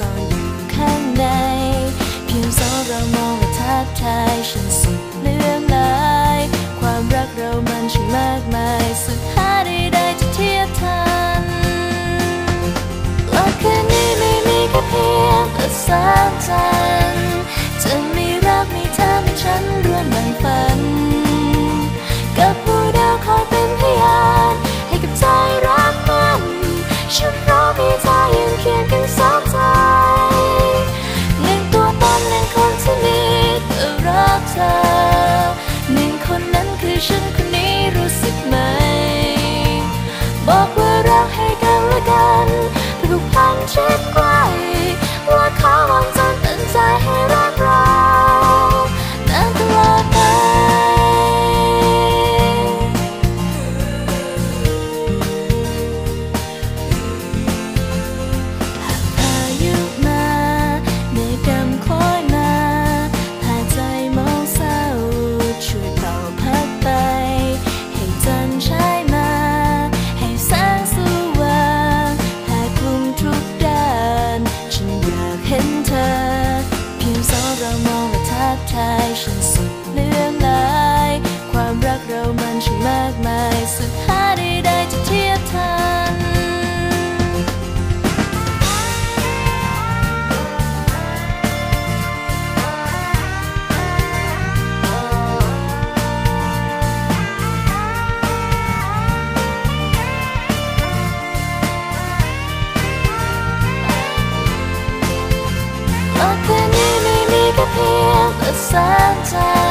ซ่อนอยู่ข้างใน เพียงสองเรามองและทักทายฉันสุดเลื่อมลาย ความรักเรามันช่างมากมาย สุดหาได้ได้จะเทียบทันโลกคืนนี้ไม่มีแค่เพียงแต่สามใจ ผูก ช่างมากมายสุดหาใดๆจะเทียบทันโลกคืนนี้ไม่มีแค่เพียงแต่แสงจันทร์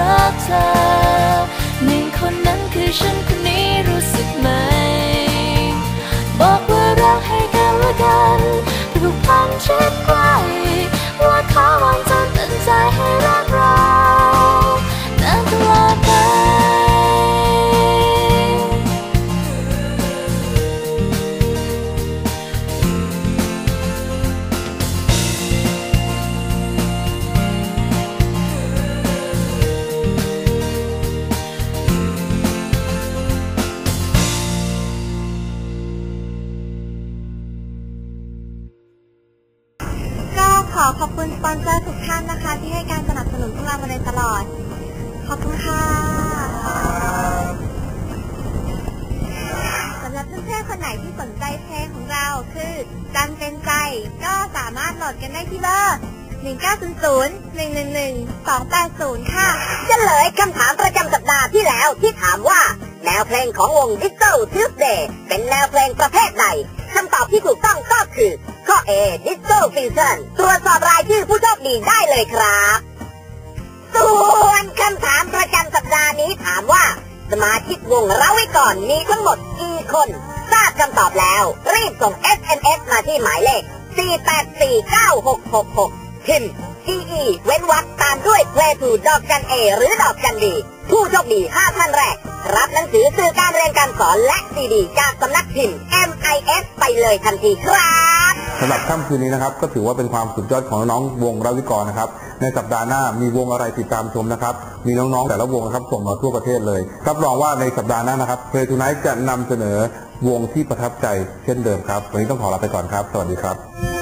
รักเธอหนึ่งคนนั้นคือฉันคนนี้รู้สึกไหม บอกว่ารักให้กันและกันผูกพันชิด อขอบคุณสปอนเซอร์ทุกท่านนะคะ ที่ให้การสนับสนุนพวกเรามาโดยตลอด ขอบคุณค่ะสำหรับเพื่อนๆคนไหนที่สนใจเพลงของเราคือจันเป็นใจ ก็สามารถโหลดกันได้ที่เบอร์ 1900 111 280 ค่ะเฉลยคำถามประจำสัปดาห์ที่แล้วที่ถามว่า แนวเพลงของวง Disco Tuesday เป็นแนวเพลงประเภทใดคำตอบที่ถูกต้อง คือ ข้อ A Disco Fusion ตรวจสอบรายชื่อผู้โชคดีได้เลยครับ ส่วนคำถามประจำสัปดาห์นี้ถามว่า สมาชิกวงเราไว้ก่อนมีทั้งหมดกี่คน ทราบคำตอบแล้ว รีบส่ง SMS มาที่หมายเลข 4849666 พิมพ์ GE เว้นวรรคตามด้วย Play to ดอกจัน A หรือดอกจันดีผู้โชคดี 5 ท่านแรก รับหนังสือสื่อการเรียนการสอนและซีดีจากสำนักพิมพ์ MIS ไปเลยทันทีครับ สำหรับค่ำคืนนี้นะครับ ก็ถือว่าเป็นความสุดยอดของน้องๆวงราวิกรนะครับ ในสัปดาห์หน้ามีวงอะไรติดตามชมนะครับ มีน้องๆแต่ละวงนะครับส่งมาทั่วประเทศเลย รับรองว่าในสัปดาห์หน้านะครับเพลทูไนท์จะนำเสนอวงที่ประทับใจเช่นเดิมครับ วันนี้ต้องขอลาไปก่อนครับ สวัสดีครับ